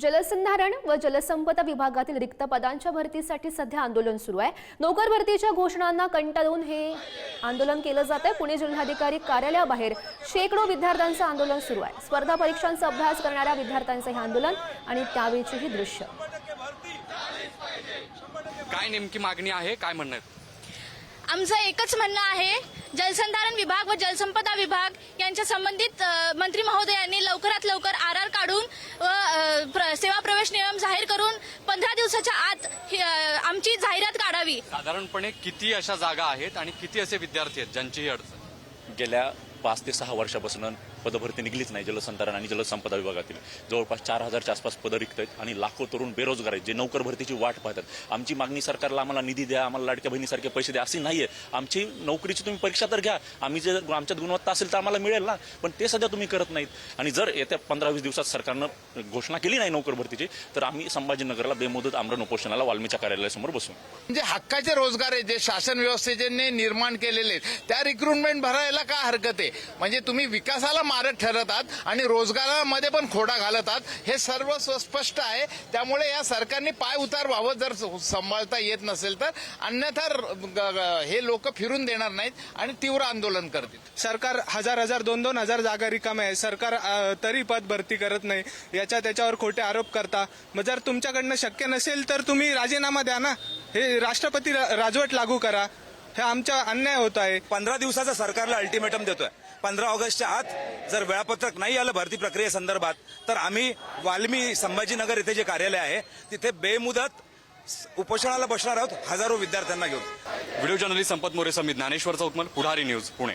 जलसंधारण व जलसंपदा विभागातील रिक्त पदांच्या भरतीसाठी सध्या आंदोलन सुरू आहे. नोकर भरतीच्या घोषणांना कंटाळून हे आंदोलन केलं जात आहे. पुणे जिल्हाधिकारी कार्यालयाबाहेर शेकडो विद्यार्थ्यांचं आंदोलन सुरू आहे. स्पर्धा परीक्षांचा अभ्यास करणाऱ्या विद्यार्थ्यांचं हे आंदोलन आणि त्यावेळीची ही दृश्य. काय नेमकी मागणी आहे? काय म्हणणं आमचं एकच म्हणणं आहे जलसंधारण विभाग व जलसंपदा विभाग यांच्या संबंधित मंत्री महोदयांनी लवकरात लवकर आर आर काढून व सेवा प्रवेश नियम जाहीर करून पंधरा दिवसाच्या आत ही, आमची जाहिरात काढावी. साधारणपणे किती अशा जागा आहेत आणि किती असे विद्यार्थी आहेत ज्यांची ही अडचण? गेल्या पाच ते सहा वर्षापासून पदभरती निघलीच नाही जलसंधारण आणि जलसंपदा विभागातील. जवळपास चार हजारच्या आसपास पदं रिक्त आहेत आणि लाखो तरुण बेरोजगार आहेत जे नोकर भरतीची वाट पाहतात. आमची मागणी सरकारला आम्हाला निधी द्या आम्हाला लाडक्या बहिणीसारखे पैसे द्या अशी नाहीये. आमची नोकरीची तुम्ही परीक्षा तर घ्या. आम्ही जर आमच्यात गुणवत्ता असेल तर आम्हाला मिळेल ना. पण ते सध्या तुम्ही करत नाहीत. आणि जर येत्या पंधरा वीस दिवसात सरकारनं घोषणा केली नाही नोकर भरतीची तर आम्ही संभाजीनगरला बेमुदत आमरण उपोषणाला वाल्मीच्या कार्यालयासमोर बसू. म्हणजे हक्काचे रोजगार आहेत जे शासन व्यवस्थेने निर्माण केलेले आहेत त्या रिक्रुटमेंट भरायला का हरकत आहे? म्हणजे तुम्ही विकासाला मारक ठरतात आणि रोजगारामध्ये पण खोडा घालतात हे सर्व स्पष्ट आहे. त्यामुळे या सरकारने पाय उतार व्हावं जर सांभाळता येत नसेल तर अन्यथा ग- हे लोक फिरून देणार नाहीत आणि तीव्र आंदोलन करतील. सरकार हजार हजार दोन दोन हजार जागा रिकाम्या आहे. सरकार तरी पद भरती करत नाही. याच्या त्याच्यावर खोटे आरोप करता. मग जर तुमच्याकडनं शक्य नसेल तर तुम्ही राजीनामा द्या ना. हे राष्ट्रपती राजवट लागू करा. हे आमच्या अन्याय होत आहे. पंधरा दिवसाचा सरकारला अल्टिमेटम देतोय. पंधरा ऑगस्टच्या आत जर वेळापत्रक नाही आलं भरती प्रक्रियेसंदर्भात तर आम्ही वाल्मी संभाजीनगर इथे जे कार्यालय आहे तिथे बेमुदत उपोषणाला बसणार आहोत हजारो विद्यार्थ्यांना घेऊन. व्हिडिओ जर्नलिस्ट संपत मोरे समी ज्ञानेश्वर चौतमल पुढारी न्यूज पुणे.